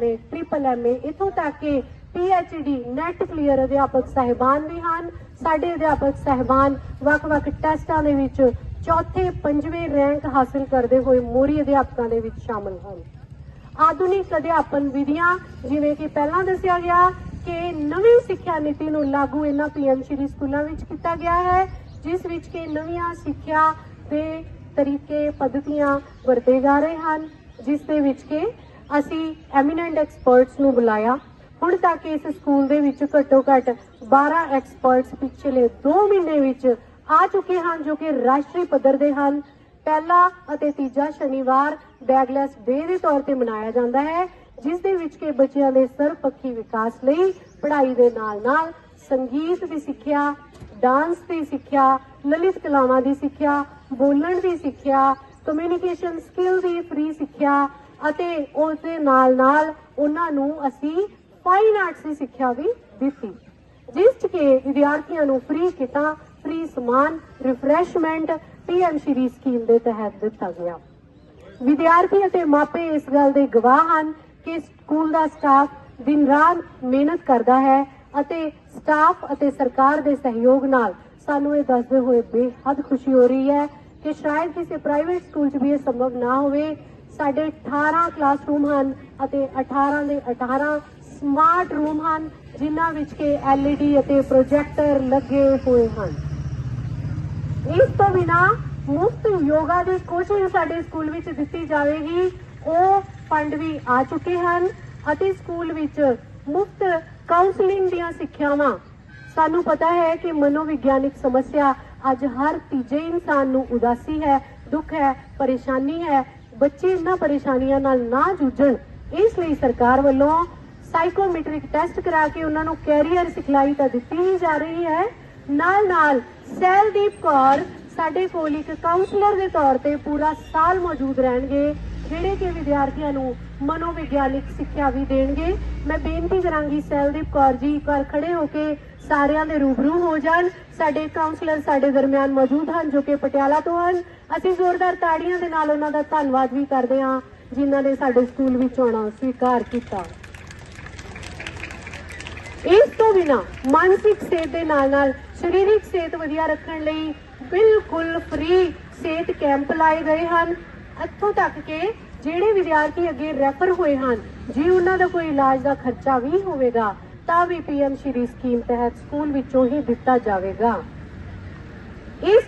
ਨੇ triple MA ਇਥੋਂ ਤੱਕ ਕਿ ਡੀ ਨੈਟ ਕਲੀਅਰ ਅਧਿਆਪਕ ਸਹਿਬਾਨ ਵੀ ਹਨ। ਸਾਡੇ ਅਧਿਆਪਕ ਸਹਿਬਾਨ ਵੱਖ-ਵੱਖ ਟੈਸਟਾਂ ਦੇ ਵਿੱਚ ਚੌਥੇ, ਪੰਜਵੇਂ ਰੈਂਕ ਹਾਸਲ ਕਰਦੇ ਹੋਏ ਮੋਰੀ ਅਧਿਆਪਕਾਂ ਦੇ ਵਿੱਚ ਸ਼ਾਮਲ ਹਨ ਆਧੁਨਿਕ ਅਧਿਆਪਨ ਵਿਧੀਆਂ, ਜਿਵੇਂ ਕਿ ਪਹਿਲਾਂ ਦੱਸਿਆ ਗਿਆ ਕਿ ਨਵੀਂ ਸਿੱਖਿਆ ਨੀਤੀ ਨੂੰ ਲਾਗੂ ਇਹਨਾਂ ਪੀਐਮ ਸ਼੍ਰੀ ਸਕੂਲਾਂ ਵਿੱਚ ਕੀਤਾ ਗਿਆ ਹੈ, ਜਿਸ ਵਿੱਚ ਕਿ ਨਵੀਆਂ ਸਿੱਖਿਆ ਦੇ ਤਰੀਕੇ ਪद्धਤੀਆਂ ਵਰਤੇ ਜਾ ਰਹੇ ਹਨ, ਜਿਸ ਦੇ ਵਿੱਚ ਕਿ ਅਸੀਂ ਐਮੀਨੈਂਟ ਐਕਸਪਰਟਸ ਨੂੰ ਬੁਲਾਇਆ। ਹੁਣ ਤੱਕ ਇਸ ਸਕੂਲ ਦੇ ਵਿੱਚ ਘੱਟੋ ਘੱਟ 12 ਐਕਸਪਰਟਸ ਪਿਛਲੇ 2 ਮਹੀਨੇ ਵਿੱਚ ਆ ਚੁੱਕੇ ਹਨ, ਜੋ ਕਿ ਰਾਸ਼ਟਰੀ ਪੱਧਰ ਦੇ ਹਨ। ਪਹਿਲਾ ਅਤੇ ਤੀਜਾ ਸ਼ਨੀਵਾਰ ਬੈਗਲੈਸ ਡੇ ਦੇ ਤੌਰ ਤੇ ਮਨਾਇਆ ਜਾਂਦਾ ਹੈ, ਜਿਸ ਦੇ ਵਿੱਚ ਕਿ ਬੱਚਿਆਂ ਦੇ ਸਰਵਪੱਖੀ ਵਿਕਾਸ ਲਈ, ਪੜ੍ਹਾਈ ਦੇ ਨਾਲ-ਨਾਲ ਸੰਗੀਤ ਦੀ ਸਿੱਖਿਆ, ਡਾਂਸ ਦੀ ਸਿੱਖਿਆ, ਲਲਿਤ ਕਲਾਵਾਂ ਦੀ ਸਿੱਖਿਆ, ਬੋਲਣ ਦੀ ਸਿੱਖਿਆ, ਕਮਿਊਨੀਕੇਸ਼ਨ ਸਕਿੱਲ ਦੀ ਫ੍ਰੀ ਸਿੱਖਿਆ ਅਤੇ ਉਸ ਦੇ ਨਾਲ-ਨਾਲ ਉਹਨਾਂ ਨੂੰ ਅਸੀਂ ਫਾਈਨ ਆਰਟਸ ਦੀ ਸਿੱਖਿਆ ਵੀ ਦਿੱਤੀ। ਜਿਸ 'ਚ ਵਿਦਿਆਰਥੀਆਂ ਨੂੰ ਫ੍ਰੀ ਕਿਟਾਂ ਫ੍ਰੀ ਸਮਾਨ ਰਿਫਰੈਸ਼ਮੈਂਟ ਪੀਐਮ ਸ਼੍ਰੀ ਸਕੀਮ ਦੇ ਤਹਿਤ ਦਿੱਤਾ ਗਿਆ। ਵਿਦਿਆਰਥੀ ਅਤੇ ਮਾਪੇ ਇਸ ਗੱਲ ਦੇ ਗਵਾਹ ਹਨ ਕਿ ਸਕੂਲ ਦਾ ਸਟਾਫ ਦਿਨ ਰਾਤ ਮਿਹਨਤ ਕਰਦਾ ਹੈ ਅਤੇ ਸਟਾਫ ਅਤੇ ਸਰਕਾਰ ਦੇ ਸਹਿਯੋਗ ਨਾਲ ਸਾਨੂੰ ਇਹ ਦੱਸਦੇ ਹੋਏ ਬੇਹੱਦ ਖੁਸ਼ੀ ਹੋ ਰਹੀ ਹੈ ਕਿ ਸ਼ਾਇਦ ਕਿਸੇ ਪ੍ਰਾਈਵੇਟ ਸਕੂਲ 'ਚ ਵੀ ਇਹ ਸੰਭਵ ਨਾ ਹੋਵੇ। ਸਾਡੇ 18 ਕਲਾਸਰੂਮ ਹਨ ਅਤੇ 18 ਦੇ 18 ਸਮਾਰਟ ਰੂਮ ਹਨ, ਜਿਨ੍ਹਾਂ ਵਿੱਚ ਕਿ LED ਅਤੇ ਪ੍ਰੋਜੈਕਟਰ ਲੱਗੇ ਹੋਏ ਹਨ। ਇਸ ਤੋਂ ਬਿਨਾ ਮੁਫਤ ਯੋਗਾ ਦੀ ਕੋਚਿੰਗ ਸਾਡੇ ਸਕੂਲ ਵਿੱਚ ਦਿੱਤੀ ਜਾਵੇਗੀ। ਉਹ ਫੰਡ ਵੀ ਆ ਚੁੱਕੇ ਹਨ ਅਤੇ ਸਕੂਲ ਵਿੱਚ ਮੁਫਤ ਕਾਉਂਸਲਿੰਗ ਦੀਆਂ ਸਿੱਖਿਆਵਾਂ। ਸਾਨੂੰ ਪਤਾ ਹੈ ਕਿ ਮਨੋਵਿਗਿਆਨਿਕ ਸਮੱਸਿਆ ਅੱਜ ਹਰ ਤੀਜੇ ਇਨਸਾਨ ਨੂੰ ਉਦਾਸੀ ਹੈ, ਦੁੱਖ ਹੈ, ਪਰੇਸ਼ਾਨੀ ਹੈ। ਬੱਚੇ ਇਹਨਾਂ ਪਰੇਸ਼ਾਨੀਆਂ ਨਾਲ ਨਾ ਜੂਝਣ। ਇਸ ਲਈ ਸਰਕਾਰ ਵੱਲੋਂ ਸਾਈਕੋਮੈਟ੍ਰਿਕ ਟੈਸਟ ਕਰਾ ਕੇ ਉਹਨਾਂ ਨੂੰ ਕੈਰੀਅਰ ਸਿਖਲਾਈ ਤਾਂ ਦਿੱਤੀ ਹੀ ਜਾ ਰਹੀ ਹੈ। ਨਾਲ ਨਾਲ ਸੈਲਦੀਪ ਕੌਰ, ਸਾਡੇ ਕੋਲ ਇੱਕ ਕਾਉਂਸਲਰ ਦੇ ਤੌਰ ਤੇ ਪੂਰਾ ਸਾਲ ਮੌਜੂਦ ਰਹਿਣਗੇ, ਜਿਹੜੇ ਕਿ ਵਿਦਿਆਰਥੀਆਂ ਨੂੰ ਮਨੋਵਿਗਿਆਨਿਕ ਸਿੱਖਿਆ ਵੀ ਦੇਣਗੇ। ਮੈਂ ਬੇਨਤੀ ਕਰਾਂਗੀ ਸੈਲਦੀਪ ਕੌਰ ਜੀ, ਇੱਕ ਵਾਰ ਖੜੇ ਹੋ ਕੇ ਸਾਰਿਆਂ ਦੇ ਰੂਬਰੂ ਹੋ ਜਾਣ, ਸਾਡੇ ਕਾਉਂਸਲਰ ਸਾਡੇ ਦਰਮਿਆਨ ਮੌਜੂਦ ਹਨ, ਜੋ ਕਿ ਪਟਿਆਲਾ ਤੋਂ ਹਨ। ਅਸੀਂ ਜ਼ੋਰਦਾਰ ਤਾੜੀਆਂ ਦੇ ਨਾਲ ਉਹਨਾਂ ਦਾ ਧੰਨਵਾਦ ਵੀ ਕਰਦੇ ਹਾਂ, ਜਿਨ੍ਹਾਂ ਨੇ ਸਾਡੇ ਸਕੂਲ ਵਿੱਚ ਆਉਣਾ ਸਵੀਕਾਰ ਕੀਤਾ। ਇਸ ਤੋਂ ਬਿਨਾ ਮਾਨਸਿਕ ਸਿਹਤ ਦੇ ਨਾਲ ਨਾਲ ਸਰੀਰਕ ਸਿਹਤ ਵਧੀਆ ਰੱਖਣ ਲਈ ਬਿਲਕੁਲ ਫ੍ਰੀ ਸਿਹਤ ਕੈਂਪ ਲਾਏ ਗਏ ਹਨ। ਇੱਥੋਂ ਤੱਕ ਕਿ ਜਿਹੜੇ ਵਿਦਿਆਰਥੀ ਅੱਗੇ ਰੈਫਰ ਹੋਏ ਹਨ, ਜੇ ਉਹਨਾਂ ਦਾ ਕੋਈ ਇਲਾਜ ਦਾ ਖਰਚਾ ਵੀ ਹੋਵੇਗਾ ਤਾਂ ਵੀ ਪੀਐਮ ਸ਼੍ਰੀ ਸਕੀਮ ਤਹਿਤ ਸਕੂਲ ਵਿੱਚੋਂ ਹੀ ਦਿੱਤਾ ਜਾਵੇਗਾ। ਇਸ